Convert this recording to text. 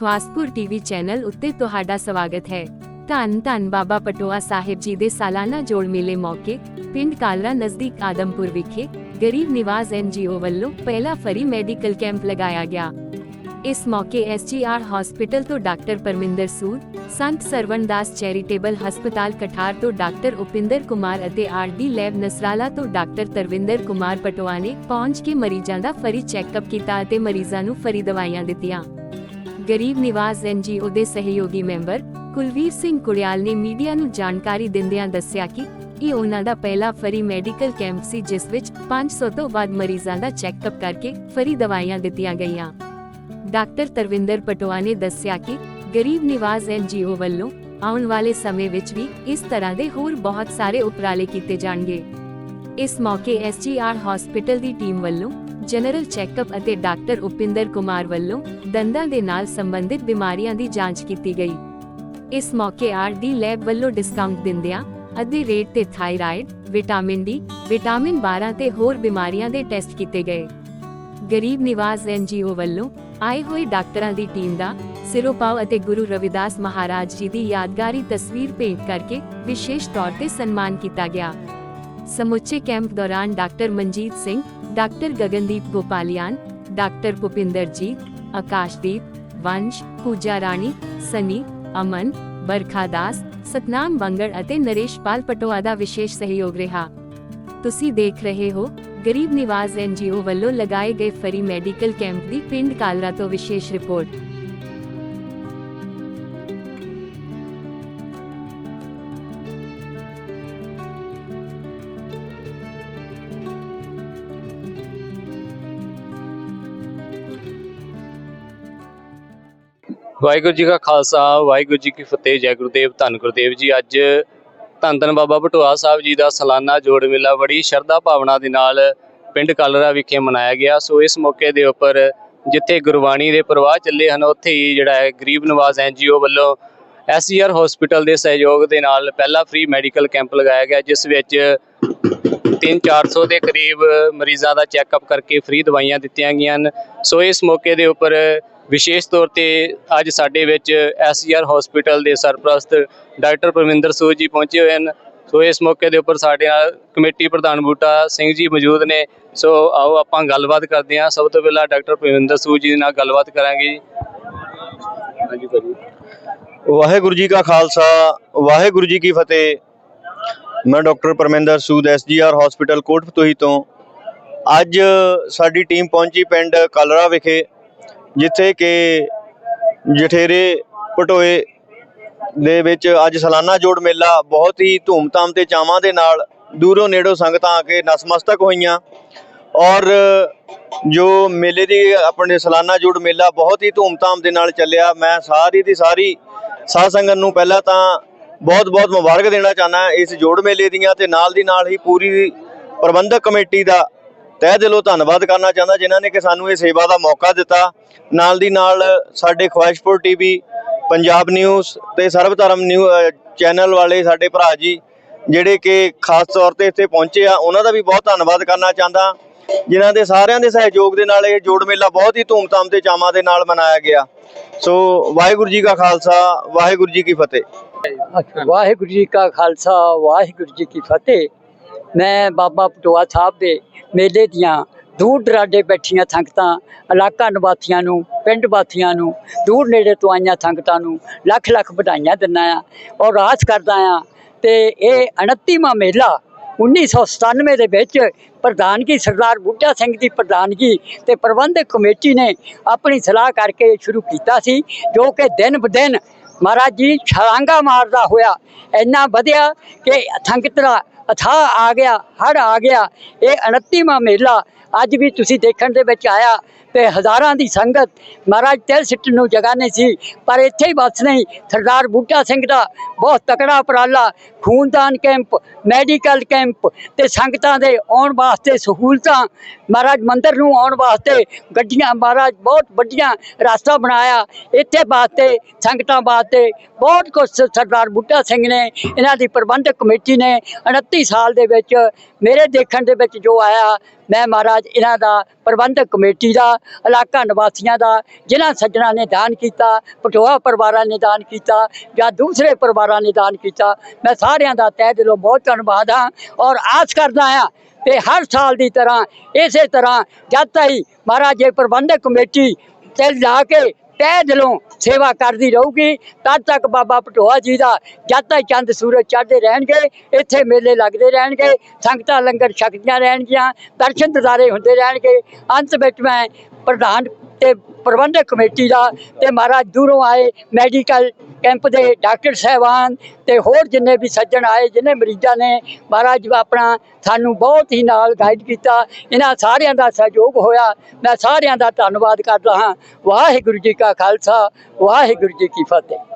Khawaspur TV channel ਉੱਤੇ ਤੁਹਾਡਾ ਸਵਾਗਤ ਹੈ। ਧੰਨ ਧੰਨ ਬਾਬਾ ਪਟੋਆ ਸਾਹਿਬ ਜੀ ਦੇ ਸਾਲਾਨਾ ਜੋੜ ਮੇਲੇ ਮੌਕੇ, ਪਿੰਡ ਕਾਲਰਾ ਨਜ਼ਦੀਕ ਆਦਮਪੁਰ ਵਿਖੇ, ਗਰੀਬ ਨਿਵਾਜ਼ ਐਨਜੀਓ ਵੱਲੋਂ ਪਹਿਲਾ ਫਰੀ ਮੈਡੀਕਲ ਕੈਂਪ ਲਗਾਇਆ ਗਿਆ। ਇਸ ਮੌਕੇ ਐਸਜੀਆਰ ਹਸਪੀਟਲ ਤੋਂ ਡਾਕਟਰ ਪਰਮਿੰਦਰ ਸੂਦ ਸੰਤ ਸਰਵਣਦਾਸ ਚੈਰੀਟੇਬਲ ਹਸਪਤਾਲ ਕਠਾਰ ਤੋਂ ਡਾਕਟਰ ਉਪਿੰਦਰ ਕੁਮਾਰ ਅਤੇ ਆਰਡੀ ਲੈਬ ਨਸਰਾਲਾ ਤੋਂ ਡਾਕਟਰ ਤਰਵਿੰਦਰ ਕੁਮਾਰ ਪਟੋਆ ਨੇ ਪਹੁੰਚ ਕੇ ਮਰੀਜ਼ਾਂ ਦਾ ਫਰੀ ਚੈੱਕਅਪ ਕੀਤਾ ਅਤੇ ਮਰੀਜ਼ਾਂ ਨੂੰ ਫਰੀ ਦਵਾਈਆਂ ਦਿੱਤੀਆਂ। ਗਰੀਬ ਨਿਵਾਜ਼ ਐਨਜੀਓ ਦੇ ਸਹਿਯੋਗੀ ਮੈਂਬਰ ਕੁਲਵੀਰ ਸਿੰਘ ਕੁੜਿਆਲ ਨੇ ਮੀਡੀਆ ਨੂੰ ਜਾਣਕਾਰੀ ਦਿੰਦਿਆਂ ਦੱਸਿਆ ਕਿ ਇਹ ਉਹਨਾਂ ਦਾ ਪਹਿਲਾ ਫਰੀ ਮੈਡੀਕਲ ਕੈਂਪ ਸੀ, ਜਿਸ ਵਿੱਚ 500 ਤੋਂ ਵੱਧ ਮਰੀਜ਼ਾਂ ਦਾ ਚੈੱਕਅਪ ਕਰਕੇ ਫਰੀ ਦਵਾਈਆਂ ਦਿੱਤੀਆਂ ਗਈਆਂ। ਡਾਕਟਰ ਤਰਵਿੰਦਰ ਪਟੋਆ ਨੇ ਦੱਸਿਆ ਕਿ ਗਰੀਬ ਨਿਵਾਜ਼ ਐਨਜੀਓ ਵੱਲੋਂ ਆਉਣ ਵਾਲੇ ਸਮੇਂ ਵਿੱਚ ਵੀ ਇਸ ਤਰ੍ਹਾਂ ਦੇ ਹੋਰ ਬਹੁਤ ਸਾਰੇ ਉਪਰਾਲੇ ਕੀਤੇ ਜਾਣਗੇ। ਇਸ ਮੌਕੇ ਐਸਜੀਆਰ ਹਸਪੀਟਲ ਦੀ ਟੀਮ ਵੱਲੋਂ ਜਨਰਲ ਚੈੱਕਅਪ ਅਤੇ ਡਾਕਟਰ ਉਪਿੰਦਰ ਕੁਮਾਰ ਵੱਲੋਂ ਦੰਦਾਂ ਦੇ ਨਾਲ ਸੰਬੰਧਿਤ ਬਿਮਾਰੀਆਂ ਦੀ ਜਾਂਚ ਕੀਤੀ ਗਈ। ਇਸ ਮੌਕੇ ਆਰਡੀ ਲੈਬ ਵੱਲੋਂ ਡਿਸਕਾਊਂਟ ਦਿੰਦਿਆਂ ਅੱਧੇ ਰੇਟ ਤੇ ਥਾਇਰਾਇਡ, ਵਿਟਾਮਿਨ ਡੀ, ਵਿਟਾਮਿਨ 12 ਤੇ ਹੋਰ ਬਿਮਾਰੀਆਂ ਦੇ ਟੈਸਟ ਕੀਤੇ ਗਏ। ਗਰੀਬ ਨਿਵਾਜ਼ ਐਨਜੀਓ ਵੱਲੋਂ ਆਏ ਹੋਏ ਡਾਕਟਰਾਂ ਦੀ ਟੀਮ ਦਾ ਸਿਰੋਪਾਵ ਅਤੇ ਗੁਰੂ ਰਵਿਦਾਸ ਮਹਾਰਾਜ ਜੀ ਦੀ ਯਾਦਗਾਰੀ ਤਸਵੀਰ ਭੇਂਟ ਕਰਕੇ ਵਿਸ਼ੇਸ਼ ਤੌਰ ਤੇ ਸਨਮਾਨ ਕੀਤਾ ਗਿਆ। ਸਮੁੱਚੇ ਕੈਂਪ ਦੌਰਾਨ doctor Manjit Singh, doctor Gagandeep Gopaliaan, doctor Bhupinderjit Akashdeep, Vansh, Pooja Rani, Sunny, ਅਮਨ ਬਰਖਾ ਦਾਸ, ਸਤਨਾਮ ਬੰਗੜ ਅਤੇ ਨਰੇਸ਼ਪਾਲ ਪਟੋਆ ਦਾ ਵਿਸ਼ੇਸ਼ ਸਹਿਯੋਗ ਰਿਹਾ। ਤੁਸੀਂ ਦੇਖ ਰਹੇ ਹੋ, ਗਰੀਬ ਨਿਵਾਜ਼ ਐਨਜੀਓ ਵੱਲੋਂ ਲਗਾਏ ਗਏ ਫਰੀ ਮੈਡੀਕਲ ਕੈਂਪ ਦੀ ਪਿੰਡ ਕਾਲਰਾ ਤੋਂ ਵਿਸ਼ੇਸ਼ ਰਿਪੋਰਟ। ਵਾਹਿਗੁਰੂ ਜੀ ਕਾ ਖਾਲਸਾ, ਵਾਹਿਗੁਰੂ ਜੀ ਕੀ ਫਤਿਹ, ਜੈ ਗੁਰਦੇਵ, ਧੰਨ ਗੁਰਦੇਵ ਜੀ। ਅੱਜ ਧੰਨ ਧੰਨ ਬਾਬਾ ਬਟੂਆ ਸਾਹਿਬ ਜੀ ਦਾ ਸਾਲਾਨਾ ਜੋੜ ਮੇਲਾ ਬੜੀ ਸ਼ਰਧਾ ਭਾਵਨਾ ਦੇ ਨਾਲ ਪਿੰਡ ਕਾਲਰਾ ਵਿਖੇ ਮਨਾਇਆ ਗਿਆ। ਸੋ ਇਸ ਮੌਕੇ ਦੇ ਉੱਪਰ ਜਿੱਥੇ ਗੁਰਬਾਣੀ ਦੇ ਪ੍ਰਵਾਹ ਚੱਲੇ ਹਨ, ਉੱਥੇ ਹੀ ਜਿਹੜਾ ਹੈ ਗਰੀਬ ਨਵਾਜ਼ ਐਨਜੀਓ ਵੱਲੋਂ ਐਸਜੀਆਰ ਹਸਪੀਟਲ ਦੇ ਸਹਿਯੋਗ ਦੇ ਨਾਲ ਪਹਿਲਾ ਫ੍ਰੀ ਮੈਡੀਕਲ ਕੈਂਪ ਲਗਾਇਆ ਗਿਆ, ਜਿਸ ਵਿੱਚ 3-400 ਦੇ ਕਰੀਬ ਮਰੀਜ਼ਾਂ ਦਾ ਚੈੱਕਅਪ ਕਰਕੇ ਫ੍ਰੀ ਦਵਾਈਆਂ ਦਿੱਤੀਆਂ ਗਈਆਂ ਹਨ। ਸੋ ਇਸ ਮੌਕੇ ਦੇ ਉੱਪਰ ਵਿਸ਼ੇਸ਼ ਤੌਰ ਤੇ ਅੱਜ ਸਾਡੇ ਵਿੱਚ ਐਸਜੀਆਰ ਹਸਪੀਟਲ ਦੇ ਸਰਪ੍ਰਸਤ ਡਾਕਟਰ ਪਰਮਿੰਦਰ ਸੂਦ ਜੀ ਪਹੁੰਚੇ ਹੋਏ ਹਨ। ਸੋ ਇਸ ਮੌਕੇ ਦੇ ਉੱਪਰ ਸਾਡੇ ਨਾਲ ਕਮੇਟੀ ਪ੍ਰਧਾਨ ਬੂਟਾ ਸਿੰਘ ਜੀ ਮੌਜੂਦ ਨੇ। ਸੋ ਆਓ ਆਪਾਂ ਗੱਲਬਾਤ ਕਰਦੇ ਹਾਂ। ਸਭ ਤੋਂ ਪਹਿਲਾਂ ਡਾਕਟਰ ਪਰਮਿੰਦਰ ਸੂਦ ਜੀ ਨਾਲ ਗੱਲਬਾਤ ਕਰਾਂਗੇ ਜੀ। ਹਾਂਜੀ ਭਾਜੀ। ਵਾਹਿਗੁਰੂ ਜੀ ਕਾ ਖਾਲਸਾ ਵਾਹਿਗੁਰੂ ਜੀ ਕੀ ਫਤਿਹ। ਮੈਂ doctor Parminder Sood SGR hospital Kotpatohi ਤੋਂ। ਅੱਜ ਸਾਡੀ ਟੀਮ ਪਹੁੰਚੀ ਪਿੰਡ ਕਲਰਾ ਵਿਖੇ। ਜਿੱਥੇ ਕਿ ਜਠੇਰੇ ਪਟੋਏ ਦੇ ਵਿੱਚ ਅੱਜ ਸਾਲਾਨਾ ਜੋੜ ਮੇਲਾ ਬਹੁਤ ਹੀ ਧੂਮਧਾਮ ਤੇ ਚਾਵਾਂ ਦੇ ਨਾਲ ਦੂਰੋਂ ਨੇੜੋਂ ਸੰਗਤਾਂ ਆ ਕੇ ਨਸਮਸਤਕ ਹੋਈਆਂ। ਔਰ ਜੋ ਮੇਲੇ ਦੀ ਆਪਣੇ ਸਾਲਾਨਾ ਜੋੜ ਮੇਲਾ ਬਹੁਤ ਹੀ ਧੂਮਧਾਮ ਦੇ ਨਾਲ ਚੱਲਿਆ, ਮੈਂ ਸਾਰੀ ਦੀ ਸਾਰੀ ਸਾਧ ਸੰਗਤ ਨੂੰ ਪਹਿਲਾਂ ਤਾਂ ਬਹੁਤ-ਬਹੁਤ ਮੁਬਾਰਕ ਦੇਣਾ ਚਾਹਨਾ ਇਸ ਜੋੜ ਮੇਲੇ ਦੀਆਂ ਤੇ ਨਾਲ ਦੀ ਨਾਲ ਹੀ ਪੂਰੀ ਪ੍ਰਬੰਧਕ ਕਮੇਟੀ ਦਾ ਤਹਿ ਦਿਲੋਂ ਧੰਨਵਾਦ ਕਰਨਾ ਚਾਹੁੰਦਾ, ਜਿਨ੍ਹਾਂ ਨੇ ਕਿ ਸਾਨੂੰ ਇਹ ਸੇਵਾ ਦਾ ਮੌਕਾ ਦਿੱਤਾ। ਨਾਲ ਦੀ ਨਾਲ ਸਾਡੇ ਖਵਾਇਸ਼ਪੁਰ ਟੀਵੀ, ਪੰਜਾਬ ਨਿਊਜ਼ ਤੇ ਸਰਬ ਧਰਮ ਨਿਊ ਚੈਨਲ ਵਾਲੇ ਸਾਡੇ ਭਰਾ ਜੀ, ਜਿਹੜੇ ਕਿ ਖਾਸ ਤੌਰ ਤੇ ਇੱਥੇ ਪਹੁੰਚੇ ਆ, ਉਹਨਾਂ ਦਾ ਵੀ ਬਹੁਤ ਧੰਨਵਾਦ ਕਰਨਾ ਚਾਹੁੰਦਾ, ਜਿਨ੍ਹਾਂ ਦੇ ਸਾਰਿਆਂ ਦੇ ਸਹਿਯੋਗ ਦੇ ਨਾਲ ਇਹ ਜੋੜ ਮੇਲਾ ਬਹੁਤ ਹੀ ਧੂਮਧਾਮ ਤੇ ਚਾਵਾਂ ਦੇ ਨਾਲ ਮਨਾਇਆ ਗਿਆ। ਸੋ, ਵਾਹਿਗੁਰੂ ਜੀ ਕਾ ਖਾਲਸਾ, ਵਾਹਿਗੁਰੂ ਜੀ ਕੀ ਫਤਿਹ। ਵਾਹਿਗੁਰੂ ਜੀ ਕਾ ਖਾਲਸਾ, ਵਾਹਿਗੁਰੂ ਜੀ ਕੀ ਫਤਿਹ। ਮੈਂ ਬਾਬਾ ਪਟੋਆ ਸਾਹਿਬ ਦੇ ਮੇਲੇ ਦੀਆਂ ਦੂਰ ਦਰਾਡੇ ਬੈਠੀਆਂ ਸੰਗਤਾਂ, ਇਲਾਕਾ ਨਿਵਾਸੀਆਂ ਨੂੰ, ਪਿੰਡ ਵਾਸੀਆਂ ਨੂੰ, ਦੂਰ ਨੇੜੇ ਤੋਂ ਆਈਆਂ ਸੰਗਤਾਂ ਨੂੰ ਲੱਖ ਲੱਖ ਵਧਾਈਆਂ ਦਿੰਦਾ ਆ ਔਰ ਆਸ ਕਰਦਾ ਆ ਤੇ ਇਹ 29ਵਾਂ ਮੇਲਾ 1997 ਦੇ ਵਿੱਚ ਪ੍ਰਧਾਨਗੀ ਸਰਦਾਰ ਬੁੱਢਾ ਸਿੰਘ ਦੀ ਪ੍ਰਧਾਨਗੀ ਤੇ ਪ੍ਰਬੰਧਕ ਕਮੇਟੀ ਨੇ ਆਪਣੀ ਸਲਾਹ ਕਰਕੇ ਸ਼ੁਰੂ ਕੀਤਾ ਸੀ, ਜੋ ਕਿ ਦਿਨ ਬਦਿਨ ਮਹਾਰਾਜ ਜੀ ਛਲਾਂਗਾ ਮਾਰਦਾ ਹੋਇਆ ਇੰਨਾ ਵਧਿਆ ਕਿ ਸੰਗਤ ਦਾ ਅਥਾਹ ਆ ਗਿਆ ਹੜ ਆ ਗਿਆ, ਇਹ 29ਵਾਂ ਮੇਲਾ ਅੱਜ ਵੀ ਤੁਸੀਂ ਦੇਖਣ ਦੇ ਵਿੱਚ ਆਇਆ ਤੇ ਹਜ਼ਾਰਾਂ ਦੀ ਸੰਗਤ ਮਹਾਰਾਜ ਤਿਲ ਸਿੱਟਣ ਨੂੰ ਜਗ੍ਹਾ ਨਹੀਂ ਸੀ, ਪਰ ਇੱਥੇ ਹੀ ਬਸ ਨਹੀਂ, ਸਰਦਾਰ ਬੂਟਾ ਸਿੰਘ ਦਾ ਬਹੁਤ ਤਕੜਾ ਉਪਰਾਲਾ, ਖੂਨਦਾਨ ਕੈਂਪ, ਮੈਡੀਕਲ ਕੈਂਪ ਤੇ ਸੰਗਤਾਂ ਦੇ ਆਉਣ ਵਾਸਤੇ ਸਹੂਲਤਾਂ, ਮਹਾਰਾਜ ਮੰਦਰ ਨੂੰ ਆਉਣ ਵਾਸਤੇ ਗੱਡੀਆਂ, ਮਹਾਰਾਜ ਬਹੁਤ ਵੱਡੀਆਂ ਰਸਤਾ ਬਣਾਇਆ, ਇੱਥੇ ਵਾਸਤੇ, ਸੰਗਤਾਂ ਵਾਸਤੇ ਬਹੁਤ ਕੁਝ ਸਰਦਾਰ ਬੂਟਾ ਸਿੰਘ ਨੇ, ਇਹਨਾਂ ਦੀ ਪ੍ਰਬੰਧਕ ਕਮੇਟੀ ਨੇ 29 ਸਾਲ ਦੇ ਵਿੱਚ ਮੇਰੇ ਦੇਖਣ ਦੇ ਵਿੱਚ ਜੋ ਆਇਆ, ਮੈਂ ਮਹਾਰਾਜ ਇਹਨਾਂ ਦਾ ਪ੍ਰਬੰਧਕ ਕਮੇਟੀ ਦਾ, ਇਲਾਕਾ ਨਿਵਾਸੀਆਂ ਦਾ, ਜਿਨ੍ਹਾਂ ਸੱਜਣਾ ਨੇ ਦਾਨ ਕੀਤਾ, ਪਟੋਆ ਪਰਿਵਾਰਾਂ ਨੇ ਦਾਨ ਕੀਤਾ, ਜਾਂ ਦੂਸਰੇ ਪਰਿਵਾਰਾਂ ਨੇ ਦਾਨ ਕੀਤਾ, ਮੈਂ ਸਾਰਿਆਂ ਦਾ ਤਹਿ ਦਿਲੋਂ ਬਹੁਤ ਧੰਨਵਾਦ ਹਾਂ ਔਰ ਆਸ ਕਰਦਾ ਹਾਂ ਤੇ ਹਰ ਸਾਲ ਦੀ ਤਰ੍ਹਾਂ, ਇਸੇ ਤਰ੍ਹਾਂ ਜਦ ਤਾਈ ਮਹਾਰਾਜ ਇਹ ਪ੍ਰਬੰਧਕ ਕਮੇਟੀ ਤੇ ਲਾ ਕੇ ਤਹਿ ਦਿਲੋਂ ਸੇਵਾ ਕਰਦੀ ਰਹੂਗੀ, ਤਦ ਤੱਕ ਬਾਬਾ ਪਟੋਆ ਜੀ ਦਾ ਜਦ ਤੱਕ ਚੰਦ ਸੂਰਜ ਚੜ੍ਹਦੇ ਰਹਿਣਗੇ, ਇੱਥੇ ਮੇਲੇ ਲੱਗਦੇ ਰਹਿਣਗੇ, ਸੰਗਤਾਂ ਲੰਗਰ ਛਕਦੀਆਂ ਰਹਿਣਗੀਆਂ, ਦਰਸ਼ਨ ਦਿਦਾਰੇ ਹੁੰਦੇ ਰਹਿਣਗੇ। ਅੰਤ ਵਿੱਚ ਮੈਂ ਪ੍ਰਧਾਨ ਤੇ ਪ੍ਰਬੰਧਕ ਕਮੇਟੀ ਦਾ ਤੇ ਮਹਾਰਾਜ ਦੂਰੋਂ ਆਏ ਮੈਡੀਕਲ ਕੈਂਪ ਦੇ ਡਾਕਟਰ ਸਾਹਿਬਾਨ ਤੇ ਹੋਰ ਜਿੰਨੇ ਵੀ ਸੱਜਣ ਆਏ, ਜਿੰਨੇ ਮਰੀਜ਼ਾਂ ਨੇ, ਮਹਾਰਾਜ ਆਪਣਾ ਸਾਨੂੰ ਬਹੁਤ ਹੀ ਨਾਲ ਗਾਈਡ ਕੀਤਾ। ਇਹਨਾਂ ਸਾਰਿਆਂ ਦਾ ਸਹਿਯੋਗ ਹੋਇਆ। ਮੈਂ ਸਾਰਿਆਂ ਦਾ ਧੰਨਵਾਦ ਕਰਦਾ ਹਾਂ। ਵਾਹਿਗੁਰੂ ਜੀ ਕਾ ਖਾਲਸਾ, ਵਾਹਿਗੁਰੂ ਜੀ ਕੀ ਫਤਿਹ।